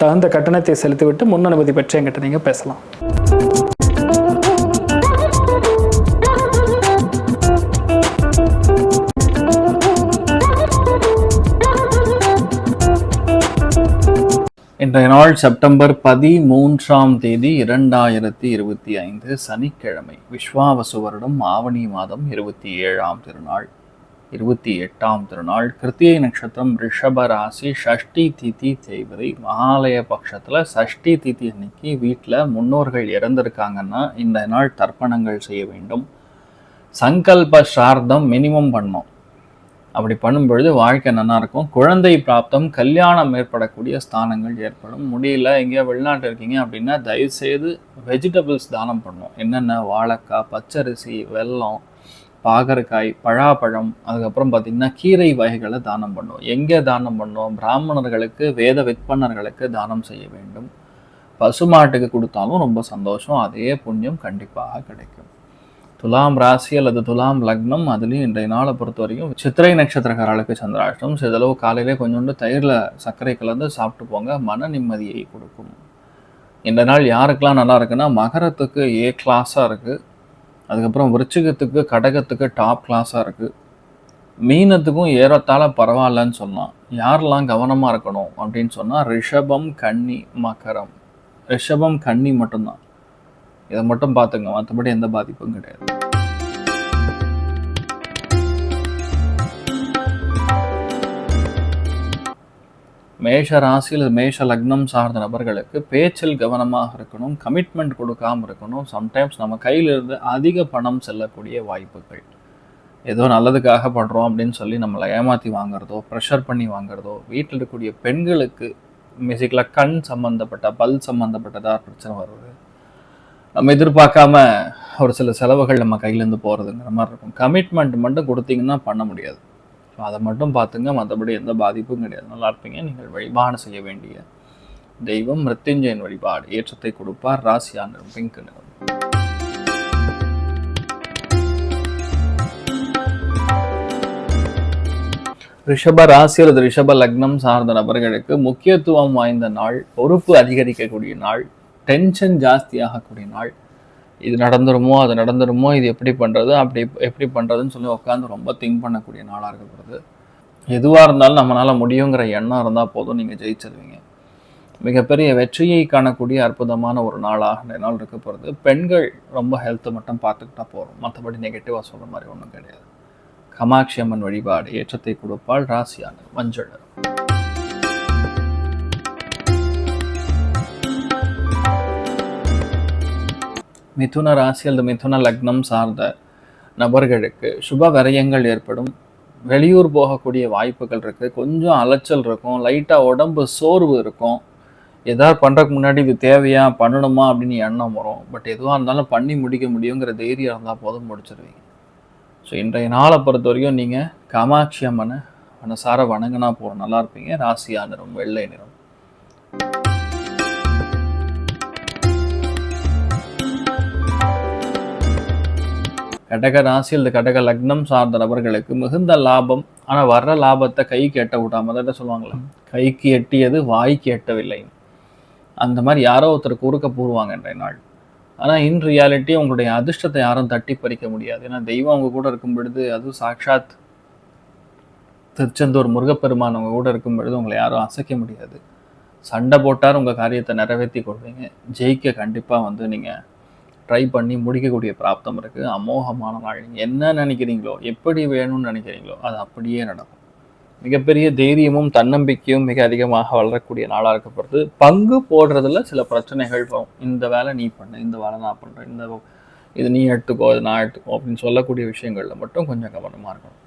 தகுந்த கட்டணத்தை செலுத்திவிட்டு முன் அனுமதி பெற்று என்கிட்ட நீங்கள் பேசலாம். இன்றைய நாள் செப்டம்பர் பதிமூன்றாம் தேதி இரண்டாயிரத்தி இருபத்தி ஐந்து சனிக்கிழமை. விஸ்வாவசு வருடம் ஆவணி மாதம் இருபத்தி ஏழாம் திருநாள். இருபத்தி எட்டாம் திருநாள் கிருத்திகை நட்சத்திரம் ரிஷப ராசி ஷஷ்டி திதி தேய்வதை மகாலய பட்சத்தில் சஷ்டி திதி அன்னைக்கு வீட்டில் முன்னோர்கள் இறந்துருக்காங்கன்னா இந்த நாள் தர்ப்பணங்கள் செய்ய வேண்டும். சங்கல்ப சார்த்தம் மினிமம் பண்ணோம். அப்படி பண்ணும்பொழுது வாழ்க்கை நல்லாயிருக்கும் குழந்தை பிராப்தம் கல்யாணம் ஏற்படக்கூடிய ஸ்தானங்கள் ஏற்படும். முடியல எங்கேயோ வெளிநாட்டு இருக்கீங்க அப்படின்னா தயவுசெய்து வெஜிடபிள்ஸ் தானம் பண்ணும் என்னென்ன? வாழைக்காய் பச்சரிசி வெல்லம் பாகற்காய் பழாப்பழம் அதுக்கப்புறம் பார்த்திங்கன்னா கீரை வகைகளை தானம் பண்ணும் எங்கே தானம் பண்ணோம் பிராமணர்களுக்கு வேத விற்பனர்களுக்கு தானம் செய்ய வேண்டும். பசுமாட்டுக்கு கொடுத்தாலும் ரொம்ப சந்தோஷம். அதே புண்ணியம் கண்டிப்பாக கிடைக்கும். துலாம் ராசி அல்லது துலாம் லக்னம் அதுலேயும் இன்றைய நாளை பொறுத்த வரைக்கும் சித்திரை நட்சத்திரக்காரர்களுக்கு சந்திராஷ்டம் சிதளவு காலையிலே கொஞ்சோண்டு தயிரில் சர்க்கரை கலந்து சாப்பிட்டு போங்க. மன நிம்மதியை கொடுக்கும். இந்த நாள் யாருக்கெல்லாம் நல்லா இருக்குன்னா மகரத்துக்கு ஏ கிளாஸாக இருக்குது அதுக்கப்புறம் விருச்சிகத்துக்கு கடகத்துக்கு டாப் கிளாஸாக இருக்குது மீனத்துக்கும் ஏறத்தாழ பரவாயில்லன்னு சொன்னான். யாரெல்லாம் கவனமாக இருக்கணும் அப்படின்னு சொன்னால் ரிஷபம் கன்னி மகரம். ரிஷபம் கன்னி மட்டும்தான். இதை மட்டும் பார்த்துங்க. மற்றபடி எந்த பாதிப்பும் கிடையாது. மேஷ ராசியில் மேஷ லக்னம் சார்ந்த நபர்களுக்கு பேச்சில் கவனமாக இருக்கணும் கமிட்மெண்ட் கொடுக்காம இருக்கணும். சம்டைம்ஸ் நம்ம கையிலிருந்து அதிக பணம் செல்லக்கூடிய வாய்ப்புகள். ஏதோ நல்லதுக்காக பண்ணுறோம் அப்படின்னு சொல்லி நம்மளை ஏமாற்றி வாங்குறதோ ப்ரெஷர் பண்ணி வாங்குறதோ வீட்டில் இருக்கக்கூடிய பெண்களுக்கு பேசிக்கலாக கண் சம்மந்தப்பட்ட பல் சம்மந்தப்பட்டதாக பிரச்சனை வருது. நம்ம எதிர்பார்க்காம ஒரு சில செலவுகள் நம்ம கையிலேருந்து போகிறதுங்கிற மாதிரி இருக்கும். கமிட்மெண்ட் மட்டும் கொடுத்தீங்கன்னா பண்ண முடியாது. ஸோ அதை மட்டும் பார்த்துங்க மற்றபடி எந்த பாதிப்பும் கிடையாது. நல்லா இருப்பீங்க. நீங்கள் வழிபாடு செய்ய வேண்டிய தெய்வம் மிருத்யுஞ்சயன் வழிபாடு. ஏற்றத்தை கொடுப்பார். ராசியா நிறம் பிங்க் நிறம் ரிஷப ராசி அல்லது ரிஷப லக்னம் சார்ந்த நபர்களுக்கு முக்கியத்துவம் வாய்ந்த நாள் பொறுப்பு அதிகரிக்கக்கூடிய நாள் டென்ஷன் ஜாஸ்தியாகக்கூடிய நாள் இது நடந்துருமோ அது நடந்துருமோ இது எப்படி பண்ணுறது அப்படி எப்படி பண்ணுறதுன்னு சொல்லி உட்காந்து ரொம்ப திங்க் பண்ணக்கூடிய நாளாக இருக்கப்படுது எதுவாக இருந்தாலும் நம்மளால் முடியுங்கிற எண்ணம் இருந்தால் போதும் நீங்கள் ஜெயிச்சிருவீங்க. மிகப்பெரிய வெற்றியை காணக்கூடிய அற்புதமான ஒரு நாளாக இந்த நாள் இருக்க போகிறது பெண்கள் ரொம்ப ஹெல்த்தை மட்டும் பார்த்துக்கிட்டா போகிறோம் மற்றபடி நெகட்டிவாக சொல்கிற மாதிரி ஒன்றும் கிடையாது. கமாட்சி அம்மன் வழிபாடு ஏற்றத்தை கொடுப்பால் ராசியான மஞ்சள் மிதுன ராசி அல்லது மிதுன லக்னம் சார்ந்த நபர்களுக்கு சுப விரயங்கள் ஏற்படும். வெளியூர் போகக்கூடிய வாய்ப்புகள் இருக்குது கொஞ்சம் அலைச்சல் இருக்கும். லைட்டாக உடம்பு சோர்வு இருக்கும். எதாவது பண்ணுறதுக்கு முன்னாடி இது தேவையா? பண்ணணுமா? அப்படின்னு எண்ணம் வரும். பட் எதுவாக இருந்தாலும் பண்ணி முடிக்க முடியுங்கிற தைரியம் இருந்தால் போதும் முடிச்சிருவீங்க. ஸோ இன்றைய நாளை பொறுத்த வரைக்கும் நீங்கள் காமாட்சி அம்மனை மனசார வணங்கினா போகிறோம் நல்லா இருப்பீங்க. ராசியா நிறம் வெள்ளை நிறம் கடக ராசி அல்லது கடக லக்னம் சார்ந்த நபர்களுக்கு மிகுந்த லாபம் ஆனால் வர்ற லாபத்தை கைக்கு எட்ட விடாம தான் சொல்லுவாங்களே கைக்கு எட்டியது வாய்க்கு எட்டவில்லை அந்த மாதிரி யாரோ ஒருத்தர் குறுக்க போடுவாங்க இன்றைய நாள். ஆனால் இன் ரியாலிட்டி உங்களுடைய அதிர்ஷ்டத்தை யாரும் தட்டி பறிக்க முடியாது. ஏன்னா தெய்வம் அவங்க கூட இருக்கும் பொழுது அதுவும் சாட்சாத் திருச்செந்தூர் முருகப்பெருமான் அவங்க கூட இருக்கும் பொழுது உங்களை யாரும் அசைக்க முடியாது. சண்டை போட்டார் உங்கள் காரியத்தை நிறைவேற்றி கொள்வீங்க. ஜெயிக்க கண்டிப்பாக வந்து நீங்கள் ட்ரை பண்ணி முடிக்கக்கூடிய பிராப்தம் இருக்குது அமோகமான நாள். நீங்கள் என்ன நினைக்கிறீங்களோ எப்படி வேணும்னு நினைக்கிறீங்களோ அது அப்படியே நடக்கும். மிகப்பெரிய தைரியமும் தன்னம்பிக்கையும் மிக அதிகமாக வளரக்கூடிய நாளாக இருக்கப்படுது பங்கு போடுறதுல சில பிரச்சனைகள் வரும். இந்த வேலை நீ பண்ணு இந்த வேலை நான் பண்ணுறேன் இந்த இது நீ எடுத்துக்கோ இது நான் எடுத்துக்கோ அப்படின்னு சொல்லக்கூடிய விஷயங்களில் மட்டும் கொஞ்சம் கவனமாக இருக்கணும்.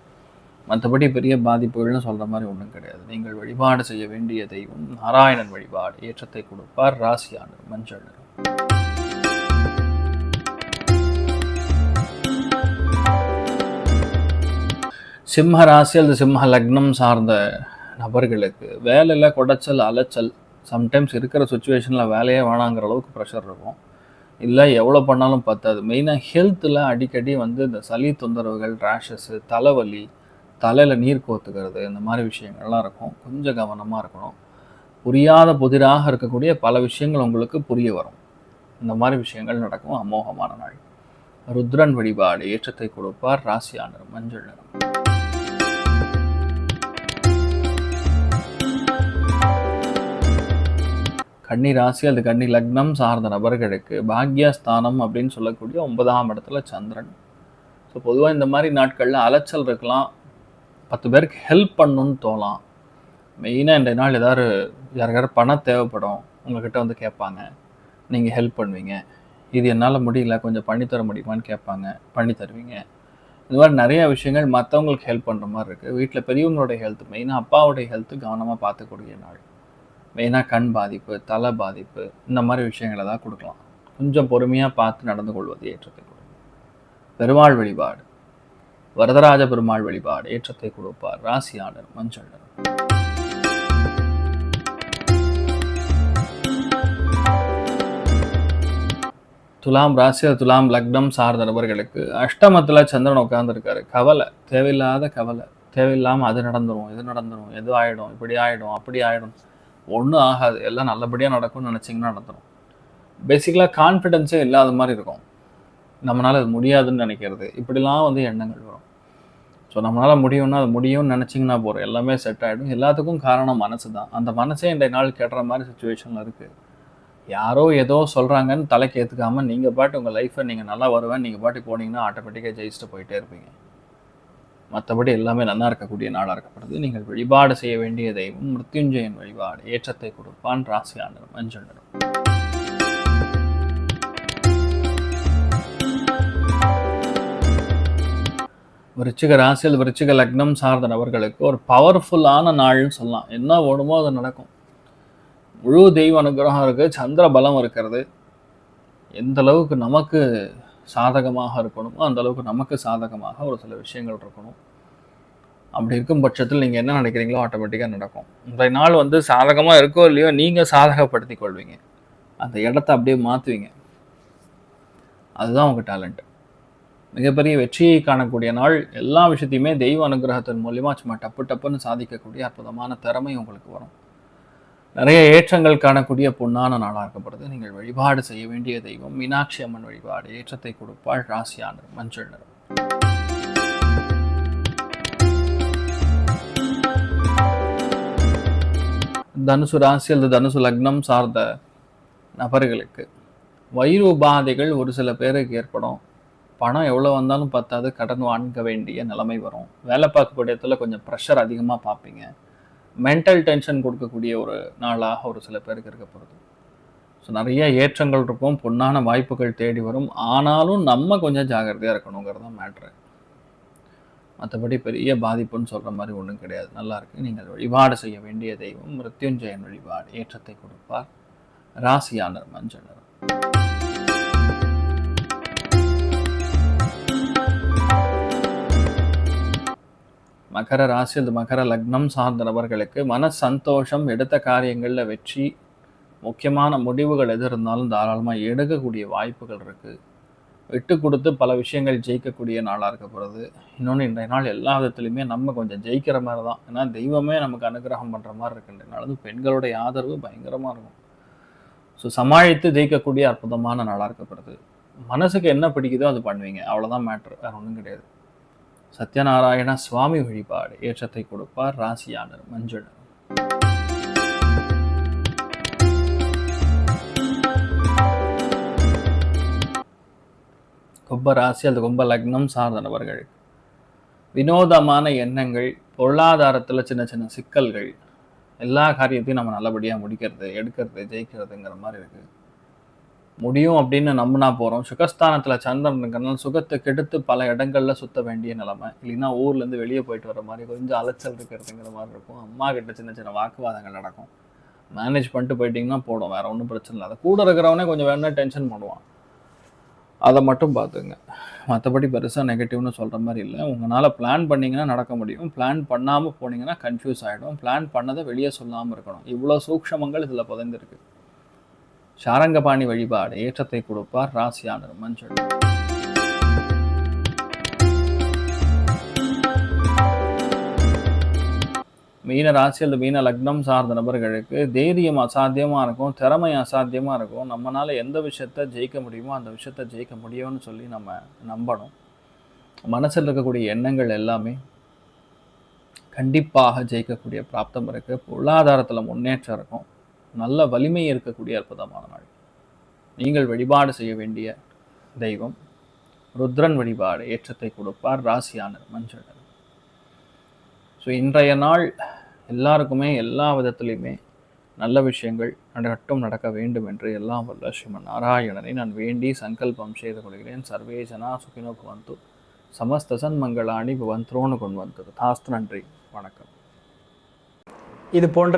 மற்றபடி பெரிய பாதிப்புகள்னு சொல்கிற மாதிரி ஒன்றும் கிடையாது. நீங்கள் வழிபாடு செய்ய வேண்டிய தெய்வம் நாராயணன் வழிபாடு. ஏற்றத்தை கொடுப்பார் ராசியானர் மஞ்சள் நிறம். சிம்ம ராசி அல்லது சிம்ம லக்னம் சார்ந்த நபர்களுக்கு வேலையில் குடைச்சல் அலைச்சல் சம்டைம்ஸ் இருக்கிற சுச்சுவேஷனில் வேலையே வேணாங்கிற அளவுக்கு ப்ரெஷர் இருக்கும். இல்லை எவ்வளோ பண்ணாலும் பத்தாது. மெயினாக ஹெல்த்தில் அடிக்கடி வந்து இந்த சளி தொந்தரவுகள் ரேஷஸ்ஸு தலைவலி தலையில் நீர் கோத்துக்கிறது இந்த மாதிரி விஷயங்கள்லாம் இருக்கும். கொஞ்சம் கவனமாக இருக்கணும். புரியாத புதிராக இருக்கக்கூடிய பல விஷயங்கள் உங்களுக்கு புரிய வரும். இந்த மாதிரி விஷயங்கள் நடக்கும். அமோகமான நாள். ருத்ரன் வழிபாடு ஏற்றத்தை கொடுப்பார். ராசியானர் மஞ்சள் நிறம். கன்னி ராசி அல்லது கன்னி லக்னம் சார்ந்த நபர்களுக்கு பாக்யஸ்தானம் அப்படின்னு சொல்லக்கூடிய ஒன்பதாம் இடத்துல சந்திரன். ஸோ பொதுவாக இந்த மாதிரி நாட்களில் அலைச்சல் இருக்கலாம். பத்து பேருக்கு ஹெல்ப் பண்ணணும்னு தோலாம். மெயினாக இந்த நாள் ஏதாவது யாருக்காரு பணம் தேவைப்படும். உங்கள்கிட்ட வந்து கேட்பாங்க. நீங்கள் ஹெல்ப் பண்ணுவீங்க. இது என்னால் முடியல. கொஞ்சம் பண்ணித்தர முடியுமான்னு கேட்பாங்க. பண்ணி தருவீங்க. இந்த மாதிரி நிறைய விஷயங்கள் மற்றவங்களுக்கு ஹெல்ப் பண்ணுற மாதிரி இருக்குது வீட்டில் பெரியவங்களுடைய ஹெல்த் மெயினாக அப்பாவுடைய ஹெல்த்து கவனமாக பார்த்துக்கூடிய நாள். மெயினாக கண் பாதிப்பு தலை பாதிப்பு இந்த மாதிரி விஷயங்களை தான் கொடுக்கலாம். கொஞ்சம் பொறுமையாக பார்த்து நடந்து கொள்வது ஏற்றத்தை கொடுக்கும். பெருமாள் வழிபாடு. வரதராஜ பெருமாள் வழிபாடு ஏற்றத்தை கொடுப்பார். ராசியாளர் மஞ்சள் துலாம் ராசி துலாம் லக்னம் சார்ந்த நபர்களுக்கு அஷ்டமத்தில் சந்திரன் உட்காந்துருக்காரு கவலை தேவையில்லாத கவலை. தேவையில்லாமல் அது நடந்துரும் இது நடந்துடும் எது ஆகிடும் இப்படி ஆகிடும் அப்படி ஆகிடும் ஒன்றும் ஆகாது. எல்லாம் நல்லபடியாக நடக்கும்னு நினச்சிங்கன்னா நடத்துகிறோம் பேசிக்கலாக கான்ஃபிடென்ஸே இல்லாத மாதிரி இருக்கும். நம்மளால் அது முடியாதுன்னு நினைக்கிறது. இப்படிலாம் வந்து எண்ணங்கள் வரும். ஸோ நம்மளால் முடியும்னா அது முடியும்னு நினச்சிங்கன்னா போகிறோம் எல்லாமே செட் ஆகிடும் எல்லாத்துக்கும் காரணம் மனசு தான். அந்த மனசே இந்த நாள் கெட்டுற மாதிரி சுச்சுவேஷனில் இருக்குது யாரோ ஏதோ சொல்கிறாங்கன்னு தலைக்கு ஏற்றுக்காமல் நீங்கள் பாட்டு உங்கள் லைஃப்பை நீங்கள் நல்லா வருவேன். நீங்கள் பாட்டு போனீங்கன்னா ஆட்டோமேட்டிக்காக ஜெயிச்சுட்டு போயிட்டே இருப்பீங்க. மற்றபடி எல்லாமே நல்லா இருக்கக்கூடிய நாளாக இருக்கப்படுது. நீங்கள் வழிபாடு செய்ய வேண்டிய தெய்வம் மிருத்யுஞ்சயன் வழிபாடு. ஏற்றத்தை கொடுப்பான் ராசியானர் மஞ்சள் விருச்சிக ராசியில் விருச்சிக லக்னம் சார்ந்த நபர்களுக்கு ஒரு பவர்ஃபுல்லான நாள்னு சொல்லலாம். என்ன ஓடுமோ அது நடக்கும். முழு தெய்வ அனுகிரகம் இருக்குது சந்திர பலம் இருக்கிறது. எந்த அளவுக்கு நமக்கு சாதகமாக இருக்கணுமோ அந்த அளவுக்கு நமக்கு சாதகமாக ஒரு சில விஷயங்கள் இருக்கணும். அப்படி இருக்கும் பட்சத்தில் நீங்கள் என்ன நினைக்கிறீங்களோ ஆட்டோமேட்டிக்காக நடக்கும். இன்றைய நாள் வந்து சாதகமாக இருக்கோ இல்லையோ நீங்கள் சாதகப்படுத்தி கொள்வீங்க. அந்த இடத்த அப்படியே மாற்றுவீங்க அதுதான் உங்கள் டேலண்ட் மிகப்பெரிய வெற்றியை காணக்கூடிய நாள் எல்லா விஷயத்தையுமே தெய்வ அனுகிரகத்தின் மூலியமாக சும்மா டப்பு டப்புன்னு சாதிக்கக்கூடிய அற்புதமான திறமை உங்களுக்கு வரும். நிறைய ஏற்றங்கள் காணக்கூடிய பொன்னான நாளாக இருக்கப்படுது. நீங்கள் வழிபாடு செய்ய வேண்டிய தெய்வம் மீனாட்சி அம்மன் வழிபாடு ஏற்றத்தை கொடுப்பாள் ராசியானர் மஞ்சள் நிறம். தனுசு ராசி அல்லது தனுசு லக்னம் சார்ந்த நபர்களுக்கு வயிறு உபாதைகள் ஒரு சில பேருக்கு ஏற்படும். பணம் எவ்வளோ வந்தாலும் பத்தாது கடன் வாங்க வேண்டிய நிலைமை வரும். வேலை பார்க்கக்கூடிய இடத்துல கொஞ்சம் ப்ரெஷர் அதிகமாக பார்ப்பீங்க. மென்டல் டென்ஷன் கொடுக்கக்கூடிய ஒரு நாளாக ஒரு சில பேருக்கு இருக்க போகிறது ஸோ நிறைய ஏற்றங்கள் இருக்கும் பொன்னான வாய்ப்புகள் தேடி வரும். ஆனாலும் நம்ம கொஞ்சம் ஜாகிரதையாக இருக்கணுங்கிறது தான் மேட்ரு மற்றபடி பெரிய பாதிப்புன்னு சொல்கிற மாதிரி ஒன்றும் கிடையாது. நல்லா இருக்கு. நீங்கள் வழிபாடு செய்ய வேண்டிய தெய்வம் மிருத்யுஞ்சயன் வழிபாடு ஏற்றத்தை கொடுப்பார். ராசியானர் மஞ்சள் மகர ராசி அல்லது மகர லக்னம் சார்ந்த நபர்களுக்கு மன சந்தோஷம் எடுத்த காரியங்களில் வெற்றி முக்கியமான முடிவுகள் எது இருந்தாலும் தாராளமாக எடுக்கக்கூடிய வாய்ப்புகள் இருக்குது விட்டு கொடுத்து பல விஷயங்கள் ஜெயிக்கக்கூடிய நாளாக இருக்க போகிறது இன்னொன்று இன்றைய நாள் எல்லா விதத்துலையுமே நம்ம கொஞ்சம் ஜெயிக்கிற மாதிரி தான் ஏன்னா தெய்வமே நமக்கு அனுகிரகம் பண்ணுற மாதிரி இருக்கு. இன்றைய நாள் பெண்களுடைய ஆதரவு பயங்கரமாக இருக்கும். ஸோ சமாளித்து ஜெயிக்கக்கூடிய அற்புதமான நாளாக இருக்கப்படுது மனசுக்கு என்ன பிடிக்குதோ அது பண்ணுவீங்க. அவ்வளோதான் மேட்ரு வேறு ஒன்றும் கிடையாது. சத்யநாராயண சுவாமி வழிபாடு ஏற்றத்தை கொடுப்பார் ராசியானர் மஞ்சள். கும்ப ராசி அல்லது கும்ப லக்னம் சார்ந்த நபர்கள் வினோதமான எண்ணங்கள் பொருளாதாரத்தில் சின்ன சின்ன சிக்கல்கள் எல்லா காரியத்தையும் நம்ம நல்லபடியாக முடிக்கிறது எடுக்கிறது ஜெயிக்கிறதுங்கிற மாதிரி இருக்குது முடியும் அப்படின்னு நம்பினா போகிறோம் சுகஸ்தானத்தில் சந்திரன் இருக்கிறனால சுகத்தை கெடுத்து பல இடங்களில் சுத்த வேண்டிய நிலைமை. இல்லைன்னா ஊர்லேருந்து வெளியே போயிட்டு வர மாதிரி கொஞ்சம் அலைச்சல் இருக்கிறதுங்கிற மாதிரி இருக்கும். அம்மா கிட்ட சின்ன சின்ன வாக்குவாதங்கள் நடக்கும். மேனேஜ் பண்ணிட்டு போயிட்டீங்கன்னா போடும் வேற ஒன்றும் பிரச்சனை இல்லை. அதை கூட இருக்கிறவனே கொஞ்சம் வேணா டென்ஷன் பண்ணுவான் அதை மட்டும் பார்த்துங்க மற்றபடி பெருசாக நெகட்டிவ்னு சொல்கிற மாதிரி இல்லை. உங்களால் பிளான் பண்ணிங்கன்னா நடக்க முடியும். பிளான் பண்ணாமல் போனீங்கன்னா கன்ஃபியூஸ் ஆகிடும் பிளான் பண்ணதை வெளியே சொல்லாமல் இருக்கணும். இவ்வளோ சூக்ஷமங்கள் இதில் புதைந்திருக்கு. சாரங்கபாணி வழிபாடு ஏற்றத்தை கொடுப்பார் ராசியானர் மஞ்சள். மீன ராசி அல்லது மீன லக்னம் சார்ந்த நபர்களுக்கு தைரியம் அசாத்தியமாக இருக்கும் திறமை அசாத்தியமாக இருக்கும். நம்மளால் எந்த விஷயத்த ஜெயிக்க முடியுமோ அந்த விஷயத்த ஜெயிக்க முடியும்னு சொல்லி நம்ம நம்பணும். மனசில் இருக்கக்கூடிய எண்ணங்கள் எல்லாமே கண்டிப்பாக ஜெயிக்கக்கூடிய பிராப்தம் இருக்குது பொருளாதாரத்தில் முன்னேற்றம் இருக்கும். நல்ல வலிமை இருக்கக்கூடிய அற்புதமான நாள். நீங்கள் வழிபாடு செய்ய வேண்டிய தெய்வம் ருத்ரன் வழிபாடு ஏற்றத்தை கொடுப்பார் ராசியானர் மஞ்சள். ஸோ இன்றைய நாள் எல்லாருக்குமே எல்லா விதத்துலையுமே நல்ல விஷயங்கள் நடக்கட்டும் நடக்க வேண்டும் என்று எல்லாம் வல்ல ஸ்ரீமன் நாராயணனை நான் வேண்டி சங்கல்பம் செய்து கொள்கிறேன். சர்வே ஜனா சுகினோ பவந்து. சமஸ்த சன்மங்களாணி பவந்த்ரோனு கொண்டு வந்தது தாஸ்து நன்றி. வணக்கம். இது போன்ற